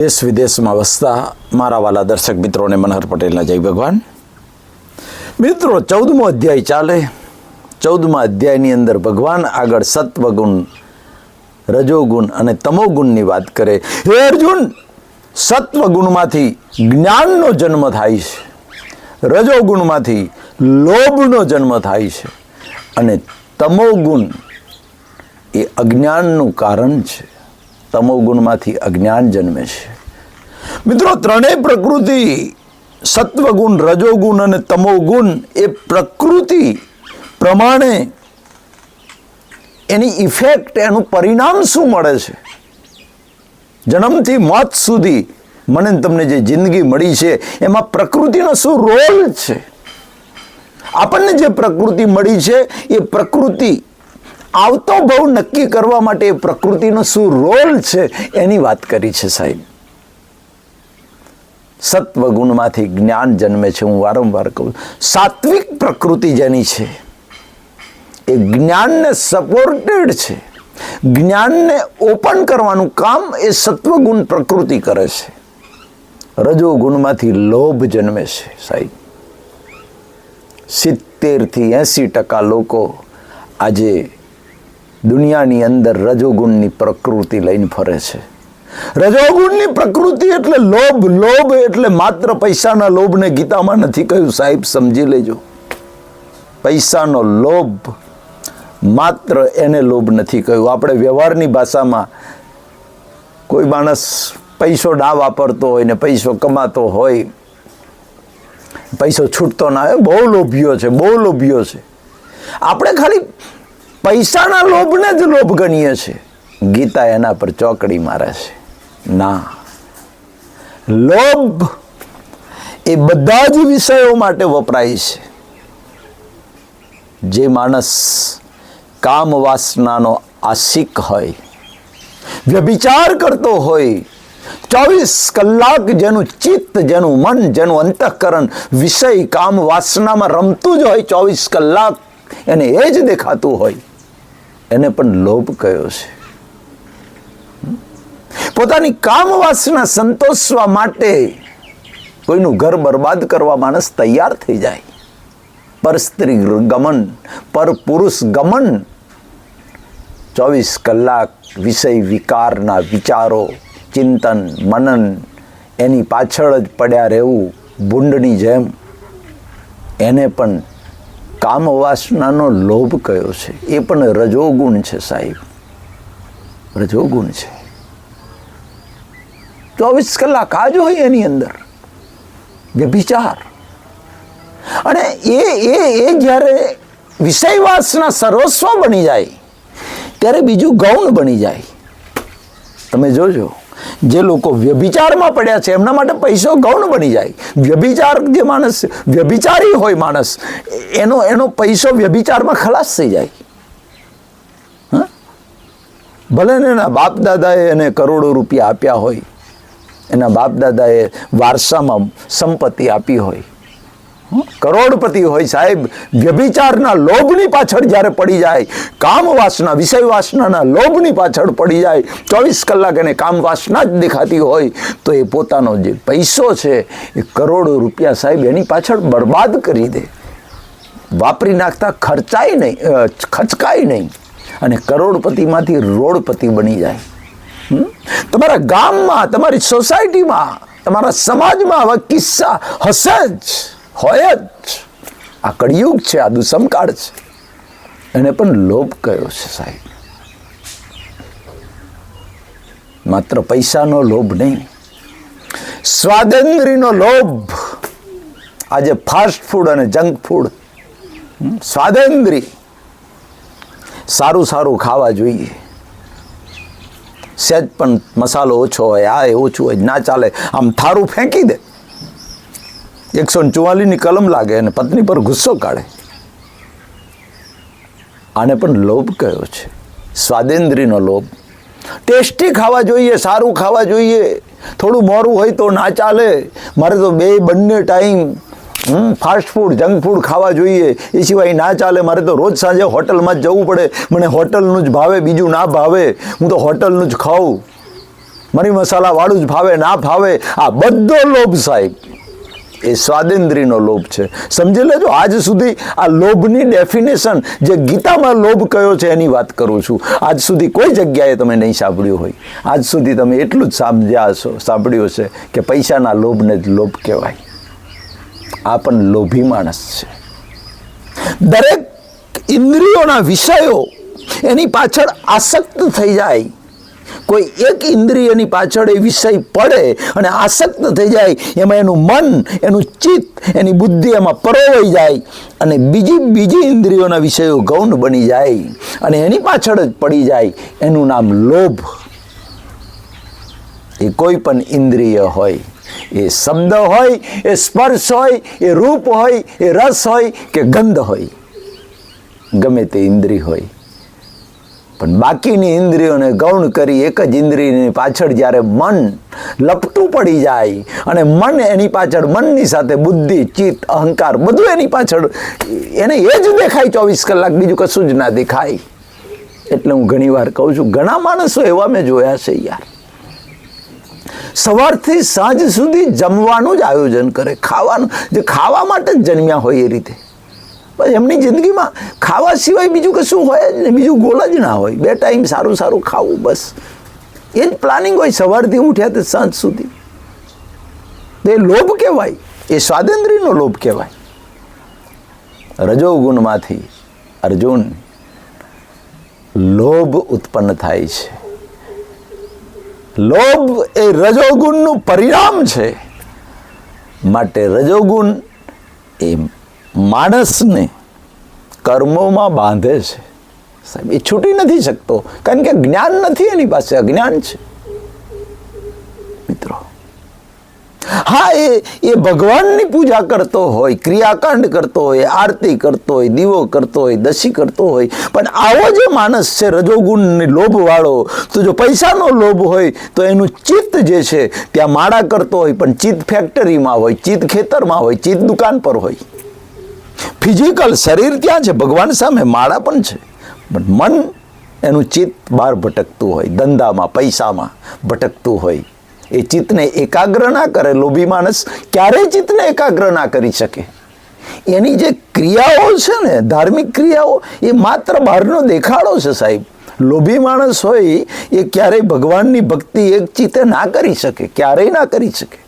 દેશ વિદેશમાં વસતા મારા વાલા દર્શક મિત્રોને મનહર પટેલના જય ભગવાન. મિત્રો, ચૌદમો અધ્યાય ચાલે. ચૌદમા અધ્યાયની અંદર ભગવાન આગળ સત્વગુણ, રજોગુણ અને તમોગુણની વાત કરે. હે અર્જુન, સત્વગુણમાંથી જ્ઞાનનો જન્મ થાય છે. રજોગુણમાંથી લોભનો જન્મ થાય છે. અને તમોગુણ એ અજ્ઞાનનું કારણ છે. તમોગુણમાંથી અજ્ઞાન જન્મે છે. મિત્રો, ત્રણેય પ્રકૃતિ સત્વગુણ, રજોગુણ અને તમોગુણ એ પ્રકૃતિ પ્રમાણે એની ઇફેક્ટ, એનું પરિણામ શું મળે છે? જન્મથી મોત સુધી મને તમને જે જિંદગી મળી છે, એમાં પ્રકૃતિનો શું રોલ છે? આપણને જે પ્રકૃતિ મળી છે, એ પ્રકૃતિ આવતો ભાવ નક્કી કરવા માટે પ્રકૃતિનો શું રોલ છે એની વાત કરી છે સાહેબ. સત્વગુણમાંથી જ્ઞાન જન્મે છે, હું વારંવાર કહું સાત્વિક પ્રકૃતિ જેની છે, એ જ્ઞાનને સપોર્ટેડ છે. જ્ઞાનને ઓપન કરવાનું કામ એ સત્વગુણ પ્રકૃતિ કરે છે. રજોગુણમાંથી લોભ જન્મે છે સાહેબ. સિત્તેરથી એંસી ટકા લોકો આજે દુનિયાની અંદર રજોગુણની પ્રકૃતિ લઈને ફરે છે. રજોગુણની પ્રકૃતિ એટલે લોભ લોભ એટલે માત્ર પૈસાના લોભને ગીતામાં નથી કહ્યું. સાહેબ, સમજી લેજો. પૈસાનો લોભ માત્ર એને લોભ નથી કહ્યું. આપણે વ્યવહારની ભાષામાં કોઈ માણસ પૈસો ના વાપરતો હોય ને પૈસો કમાતો હોય, પૈસો છૂટતો ના હોય, બહુ લોભ્યો છે, બહુ લોભ્યો છે. આપણે ખાલી પૈસાના લોભને જ લોભ ગણીએ છીએ. ગીતા એના પર ચોકડી મારે છે. ના. લોભ એ બધા જ વિષયો માટે વપરાય છે. જે માણસ કામ વાસનાનો આશિક હોય, વ્યભિચાર કરતો હોય, ચોવીસ કલાક જેનું ચિત્ત, જેનું મન, જેનું અંતઃકરણ, વિષય કામ વાસનામાં રમતું જ હોય ચોવીસ કલાક, એને એ જ દેખાતું હોય. એને પણ લોભ કયો છે? પોતાની કામ વાસના સંતોષવા માટે કોઈનું ઘર બરબાદ કરવા માણસ તૈયાર થઈ જાય. પર સ્ત્રી ગમન, પર પુરુષ ગમન. ચોવીસ કલાક વિષય વિકારના વિચારો, ચિંતન, મનન એની પાછળ જ પડ્યા રહેવું ભૂંડની જેમ. એને પણ કામ વાસનાનો લોભ કયો છે? એ પણ રજોગુણ છે સાહેબ. રજોગુણ છે. ચોવીસ કલાક આ જ હોય એની અંદર. વ્યભિચાર. અને એ એ એ જ્યારે વિષયવાસના સર્વસ્વ બની જાય, ત્યારે બીજું ગૌણ બની જાય. તમે જોજો. જે લોકો વ્યભિચારમાં પડ્યા છે, એમના માટે પૈસો ગૌણ બની જાય વ્યભિચાર જે માણસ, વ્યભિચારી હોય માણસ, એનો એનો પૈસો વ્યભિચારમાં ખલાસ થઈ જાય? ભલે ને એના બાપ દાદાએ એને કરોડો રૂપિયા આપ્યા હોય, એના બાપ દાદાએ વારસામાં સંપત્તિ આપી હોય? કરોડપતિ હોય સાહેબ, વ્યભિચારના લોભની પાછળ જ્યારે પડી જાય કામ વાસના વિષય વાસનાના લોભની પાછળ પડી જાય, ચોવીસ કલાક એને કામ વાસના જ દેખાતી હોય, તો એ પોતાનો જે પૈસો છે, એ કરોડો રૂપિયા સાહેબ એની પાછળ બરબાદ કરી દે. વાપરી નાખતા ખર્ચાય નહીં ખચકાય નહીં અને કરોડપતિમાંથી રોડપતિ બની જાય? તમારા ગામમાં, તમારી સોસાયટીમાં, તમારા સમાજમાં આવા કિસ્સા હશે જ. હોય જ. આ કળિયુગ છે, આ દુસમકાળ છે. એને પણ લોભ કયો છે સાહેબ? માત્ર પૈસાનો લોભ નહીં સ્વાતંત્ર્યનો લોભ. આજે ફાસ્ટ ફૂડ અને જંક ફૂડ. હમ? સ્વાતંત્ર્ય સારું સારું ખાવા જોઈએ. સહેજ પણ મસાલો ઓછો હોય, આ એ ઓછું હોય, ના ચાલે. આમ થારું ફેંકી દે. એકસો ચુવાલીસની કલમ લાગે અને પત્ની પર ગુસ્સો કાઢે. આને પણ લોભ કયો છે? સ્વાદેન્દ્રીનો લોભ. ટેસ્ટી ખાવા જોઈએ, સારું ખાવા જોઈએ. થોડું મોરું હોય તો ના ચાલે. મારે તો બે, બંને time fast food junk food ખાવા જોઈએ. એ સિવાય ના ચાલે, મારે તો રોજ સાંજે હોટલમાં જ જવું પડે. મને હોટલનું જ ભાવે, બીજું ના ભાવે. હું તો હોટલનું જ ખાઉં. મરી મસાલાવાળું જ ભાવે, ના ભાવે. આ બધો લોભ સાહેબ. એ સ્વાદેન્દ્રીનો લોભ છે. સમજી લેજો, આજ સુધી આ લોભની ડેફિનેશન જે ગીતામાં લોભ કયો છે એની વાત કરું છું. આજ સુધી કોઈ જગ્યાએ તમે નહીં સાંભળ્યું હોય. આજ સુધી તમે એટલું જ સમજ્યા હશો, સાંભળ્યું છે કે પૈસાના લોભને જ લોભ કહેવાય. આ પણ લોભી માણસ છે. દરેક ઇન્દ્રિયોના વિષયો એની પાછળ આસક્ત થઈ જાય. કોઈ એક ઇન્દ્રિયની પાછળ એ વિષય પડે અને આસક્ત થઈ જાય, એમાં એનું મન, એનું ચિત્ત, એની બુદ્ધિ એમાં પરોવાઈ જાય અને બીજી બીજી ઇન્દ્રિયોના વિષયો ગૌણ બની જાય અને એની પાછળ જ પડી જાય. એનું નામ લોભ. એ કોઈ પણ ઇન્દ્રિય હોય, એ શબ્દ હોય, એ સ્પર્શ હોય, એ રૂપ હોય, એ રસ હોય કે ગંધ હોય. ગમે તે ઇન્દ્રિય હોય. પણ બાકીની ઇન્દ્રિયોને ગૌણ કરી એક જ ઇન્દ્રિયની પાછળ જ્યારે મન લપટું પડી જાય અને મન એની પાછળ મનની સાથે બુદ્ધિ, ચિત્ત, અહંકાર બધું એની પાછળ, એને એ જ દેખાય ચોવીસ કલાક, બીજું કશું જ ના દેખાય. એટલે હું ઘણી વાર કહું છું, ઘણા માણસો એવા મેં જોયા છે યાર. સવારથી સાંજ સુધી જમવાનું જ આયોજન કરે, ખાવાનું, જે ખાવા માટે જ જન્મ્યા હોય એ રીતે. બસ એમની જિંદગીમાં ખાવા સિવાય બીજું કશું હોય જ નહીં, બીજું ગોલ જ ના હોય. બે ટાઈમ સારું સારું ખાવું, બસ. એ જ પ્લાનિંગ હોય સવારથી ઉઠ્યા તે સાંજ સુધી. એ લોભ કહેવાય. એ સ્વાતંત્ર્યનો લોભ કહેવાય. રજોગુણમાંથી અર્જુન, લોભ ઉત્પન્ન થાય છે. લોભ એ રજોગુણનું પરિણામ છે. માટે રજોગુણ એ માણસને કર્મોમાં બાંધે છે. સાહેબ, એ છૂટી નથી શકતો. કારણ કે જ્ઞાન નથી એની પાસે, અજ્ઞાન છે. મિત્રો, હા, એ એ ભગવાનની પૂજા કરતો હોય, ક્રિયાકાંડ કરતો હોય, આરતી કરતો હોય, દીવો કરતો હોય, દશી કરતો હોય, પણ આવો જે માણસ છે રજોગુણ લોભવાળો, તો જો પૈસાનો લોભ હોય, તો એનું ચિત્ત જે છે, ત્યાં માળા કરતો હોય, પણ ચિત્ત ફેક્ટરીમાં હોય, ચિત્ત ખેતરમાં હોય, ચિત્ત દુકાન પર હોય. ફિઝિકલ શરીર ત્યાં છે, ભગવાન સામે માળા પણ છે. પણ મન એનું ચિત્ત બહાર ભટકતું હોય, ધંધામાં, પૈસામાં ભટકતું હોય. એ ચિત્તને એકાગ્ર ના કરે, લોભી માણસ ક્યારેય ચિત્તને એકાગ્ર ના કરી શકે. એની જે ક્રિયાઓ છે ને, ધાર્મિક ક્રિયાઓ, એ માત્ર બહારનો દેખાડો છે સાહેબ. લોભી માણસ હોય, એ ક્યારેય ભગવાનની ભક્તિ એક ચિત્તે ના કરી શકે, ક્યારેય ના કરી શકે.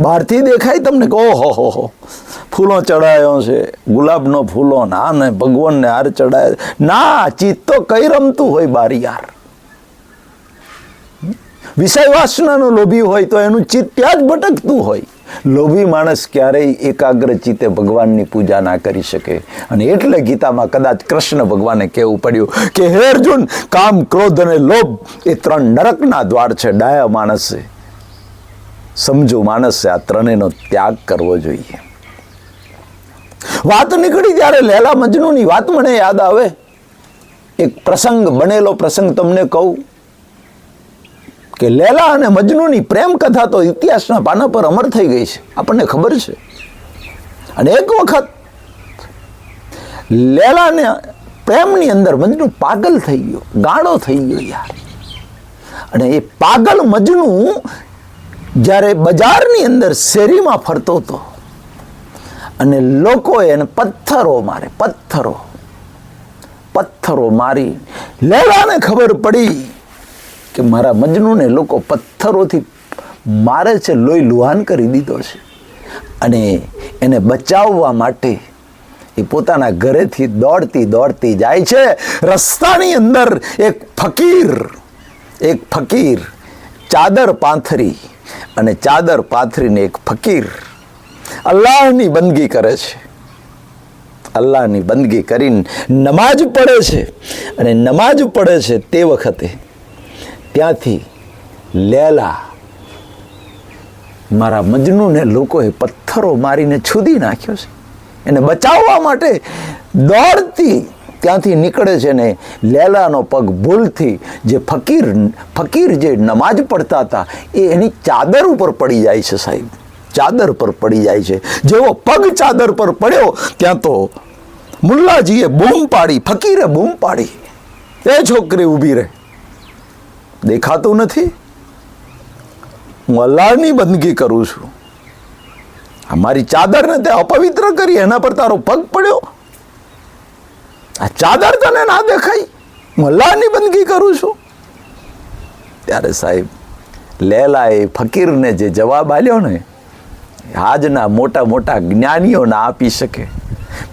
બહારથી દેખાય તમને કહો હો હો હો. ફૂલો ચડાયો છે, ગુલાબનો ફૂલો ના ને ભગવાનને હાર ચડાયો. ના ચિત્ત તો કઈ રમતું હોય બારી યાર. વિષય વાસનાનો લોભી હોય તો એનું ચિત્ત ત્યાં જ ભટકતું હોય. લોભી માણસ ક્યારેય એકાગ્ર ચિત્તે ભગવાનની પૂજા ના કરી શકે. અને એટલે ગીતામાં કદાચ કૃષ્ણ ભગવાને કહેવું પડ્યું કે, હે અર્જુન, કામ, ક્રોધ અને લોભ એ ત્રણ નરકના દ્વાર છે, ડાયા માણસે. સમજો માણસે આ ત્રણેયનો ત્યાગ કરવો જોઈએ. વાત નીકળી ત્યારે લેલા મજનુની વાત મને યાદ આવે. એક પ્રસંગ, બનેલો પ્રસંગ તમને કહું કે લેલા અને મજનુની પ્રેમ કથા તો ઇતિહાસના પાના પર અમર થઈ ગઈ છે. આપણને ખબર છે. અને એક વખત લેલાને પ્રેમની અંદર મજનુ પાગલ થઈ ગયો, ગાળો થઈ ગયો યાર. અને એ પાગલ મજનુ જ્યારે બજારની અંદર શેરીમાં ફરતો હતો અને લોકો એને પથ્થરો મારે, પથ્થરો પથ્થરો મારી. લેલાને ખબર પડી કે મારા મજનૂને લોકો પથ્થરોથી મારે છે લોહી લુહાન કરી દીધો છે અને એને બચાવવા માટે એ પોતાના ઘરેથી દોડતી દોડતી જાય છે. રસ્તાની અંદર એક ફકીર એક ફકીર ચાદર પાથરી અને ચાદર પાથરીને એક ફકીર અલ્લાહની બંદગી કરે છે. અલ્લાહની બંદગી કરીને નમાજ પડે છે. અને નમાજ પડે છે તે વખતે ત્યાંથી લેલા મારા મજનૂને લોકોએ પથ્થરો મારીને છૂદી નાખ્યો છે. એને બચાવવા માટે દોડતી ત્યાંથી નીકળે છે ને લેલાનો પગ ભૂલથી જે ફકીર ફકીર જે નમાજ પડતા હતા, એ એની ચાદર ઉપર પડી જાય છે સાહેબ. ચાદર પર પડી જાય છે. જેવો પગ ચાદર પર પડ્યો, ત્યાં તો મુલ્લાજીએ બૂમ પાડી, ફકીરે બૂમ પાડી. એ છોકરી ઊભી રહે. દેખાતું નથી. હું અલ્લાહની બંદગી કરું છું. અમારી મારી ચાદરને તે અપવિત્ર કરી, એના પર તારો પગ પડ્યો. આ ચાદર તને ના દેખાય? હું અલ્લાહની બંદગી કરું છું. ત્યારે સાહેબ, લેલાએ ફકીરને જે જવાબ આલ્યો ને આજના મોટા મોટા જ્ઞાનીઓ ના આપી શકે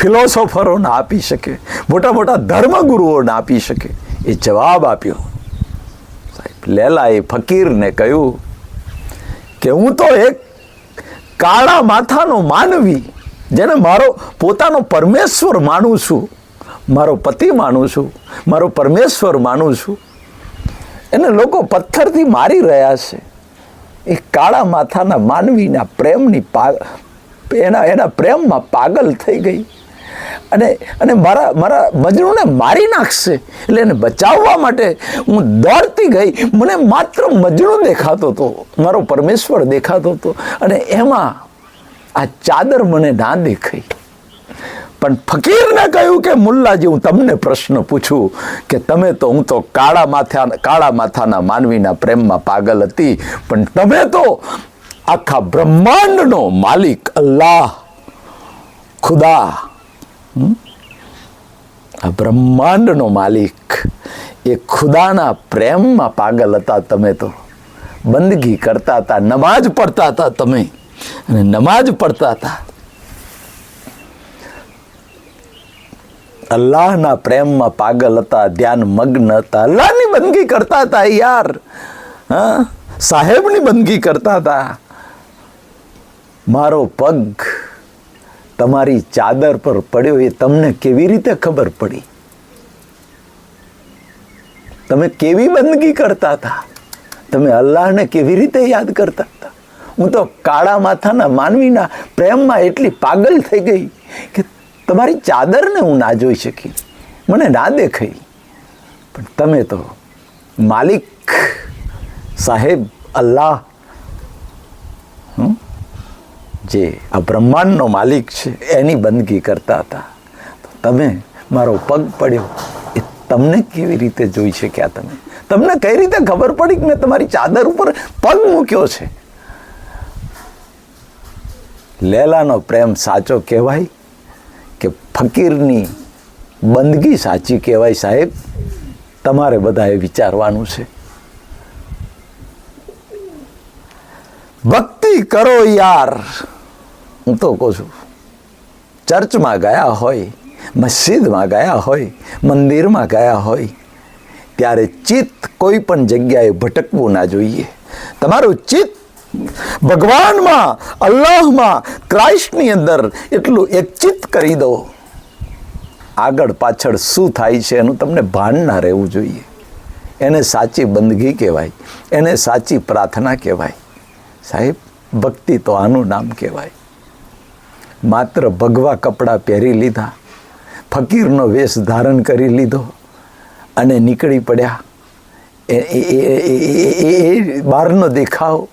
ફિલોસોફરો ના આપી શકે, મોટા મોટા ધર્મગુરુઓ ના આપી શકે, એ જવાબ આપ્યો. સાહેબ, લેલાએ ફકીરને કહ્યું કે હું તો એક કાળા માથાનો માનવી, જેને મારો પોતાનો પરમેશ્વર માનું છું. મારો પતિ માનું છું, મારો પરમેશ્વર માનું છું. એને લોકો પથ્થરથી મારી રહ્યા છે. એ કાળા માથાના માનવીના પ્રેમની પા એના એના પ્રેમમાં પાગલ થઈ ગઈ. અને અને મારા મારા મજરૂને મારી નાખશે. એટલે એને બચાવવા માટે હું દોડતી ગઈ. મને માત્ર મજરૂ દેખાતો હતો. મારો પરમેશ્વર દેખાતો હતો. અને એમાં આ ચાદર મને ના દેખાઈ. પણ ફકીરને કહ્યું કે, મુલ્લાજી, હું તમને પ્રશ્ન પૂછું કે તમે તો, હું તો કાળા માથા કાળા માથાના માનવીના પ્રેમમાં પાગલ હતી, પણ તમે તો આખા બ્રહ્માંડનો માલિક અલ્લાહ, ખુદા. આ બ્રહ્માંડનો માલિક એ ખુદાના પ્રેમમાં પાગલ હતા તમે તો. બંદગી કરતા હતા નમાજ પડતા હતા તમે. અને નમાજ પડતા હતા. અલ્લાહના પ્રેમમાં પાગલ હતા, ધ્યાન મગ્ન હતા. અલ્લાહની બંદગી કરતા હતા યાર. હા? સાહેબની બંદગી કરતા હતા. મારો પગ તમારી ચાદર પર પડ્યો એ તમને કેવી રીતે ખબર પડી? તમે કેવી બંદગી કરતા હતા? તમે અલ્લાહને કેવી રીતે યાદ કરતા હતા? હું તો કાળા માથાના માનવીના પ્રેમમાં એટલી પાગલ થઈ ગઈ કે તમારી ચાદરને હું ના જોઈ શકી. મને ના દેખાઈ. પણ તમે તો માલિક સાહેબ અલ્લાહ જે આ બ્રહ્માંડનો માલિક છે, એની બંદગી કરતા હતા. તમે મારો પગ પડ્યો. એ તમને કેવી રીતે જોઈ શક્યા તમે? તમને કઈ રીતે ખબર પડી કે મેં તમારી ચાદર ઉપર પગ મૂક્યો છે? લેલાનો પ્રેમ સાચો કહેવાય? ફકીરની બંદગી સાચી કહેવાય સાહેબ, તમારે બધાએ વિચારવાનું છે. ભક્તિ કરો યાર, હું તો કહું છું, ચર્ચમાં ગયા હોય, મસ્જિદમાં ગયા હોય, મંદિરમાં ગયા હોય, ત્યારે ચિત્ત કોઈ પણ જગ્યાએ ભટકવું ના જોઈએ. તમારું ચિત્ત ભગવાનમાં, અલ્લાહમાં, ક્રાઇસ્ટની અંદર એટલું એકચિત કરી દો. આગળ પાછળ શું થાય છે એનું તમને ભાન ના રહેવું જોઈએ. એને સાચી બંદગી કહેવાય, એને સાચી પ્રાર્થના કહેવાય. સાહેબ, ભક્તિ તો આનું નામ કહેવાય. માત્ર ભગવા કપડાં પહેરી લીધા, ફકીરનો વેશ ધારણ કરી લીધો અને નીકળી પડ્યા. એ બહારનો દેખાવ,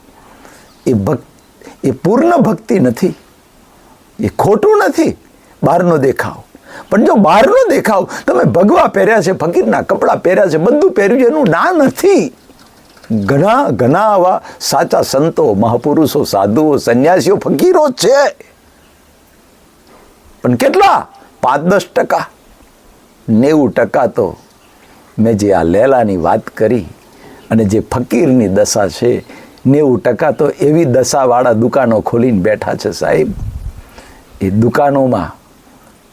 એ ભક્ત એ પૂર્ણ ભક્તિ નથી. એ ખોટું નથી. બહારનો દેખાવ. પણ જો બહારનો દેખાવ, તમે ભગવા પહેર્યા છે, ફકીરના કપડાં પહેર્યા છે, બધું પહેર્યું છે, એનું ના નથી. ઘણા ઘણા આવા સાચા સંતો, મહાપુરુષો, સાધુઓ, સંન્યાસીઓ, ફકીરો છે. પણ કેટલા? પાંચ દસ ટકા. નેવું ટકા તો મેં જે આ લેલાની વાત કરી અને જે ફકીરની દશા છે, નેવું ટકા તો એવી દશાવાળા દુકાનો ખોલીને બેઠા છે સાહેબ. એ દુકાનોમાં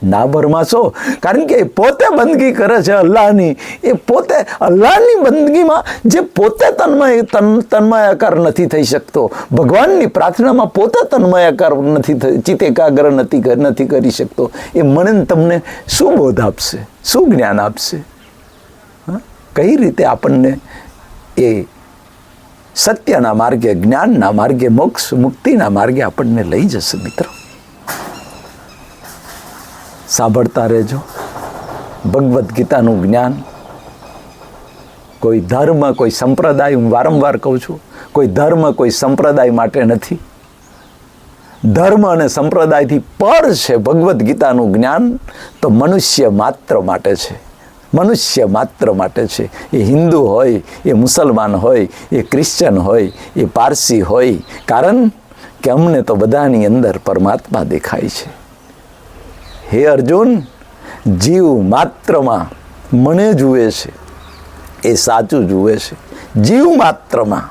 ના ભરમાશો કારણ કે એ પોતે બંદગી કરે છે અલ્લાહની. એ પોતે અલ્લાહની બંદગીમાં જે પોતે તન્મય તન તન્મયાકાર નથી થઈ શકતો. ભગવાનની પ્રાર્થનામાં પોતે તન્મયાકાર નથી થઈ ચિત્ત એકાગ્ર નથી નથી કરી શકતો. એ મને તમને શું બોધ આપશે? શું જ્ઞાન આપશે? કઈ રીતે આપણને એ સત્યના માર્ગે, જ્ઞાનના માર્ગે, મોક્ષ મુક્તિના માર્ગે આપણને લઈ જશે મિત્રો? સાંભળતા રહેજો. ભગવદ્ ગીતાનું જ્ઞાન. કોઈ ધર્મ, કોઈ સંપ્રદાય, હું વારંવાર કહું છું, કોઈ ધર્મ, કોઈ સંપ્રદાય માટે નથી. ધર્મ અને સંપ્રદાયથી પર છે ભગવદ્ ગીતાનું જ્ઞાન, તો મનુષ્ય માત્ર માટે છે. મનુષ્ય માત્ર માટે છે. એ હિન્દુ હોય, એ મુસલમાન હોય, એ ક્રિશ્ચન હોય, એ પારસી હોય. કારણ કે અમને તો બધાની અંદર પરમાત્મા દેખાય છે. હે અર્જુન, જીવ માત્રમાં મને જુએ છે, એ સાચું જુએ છે. જીવ માત્રમાં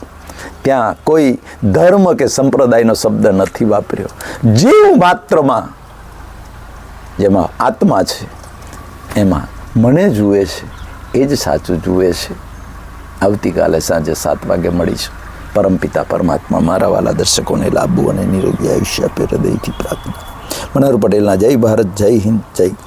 ત્યાં કોઈ ધર્મ કે સંપ્રદાયનો શબ્દ નથી વાપર્યો. જીવ માત્રમાં જેમાં આત્મા છે, એમાં મને જુએ છે, એ જ સાચું જુએ છે. આવતીકાલે સાંજે સાત વાગે મળીશું. પરમપિતા પરમાત્મા મારા વાલા દર્શકોને લાભવું અને નિરોગી આયુષ્ય આપે હૃદયથી પ્રાર્થના. મનોહર પટેલના જય ભારત જય હિન્દ જય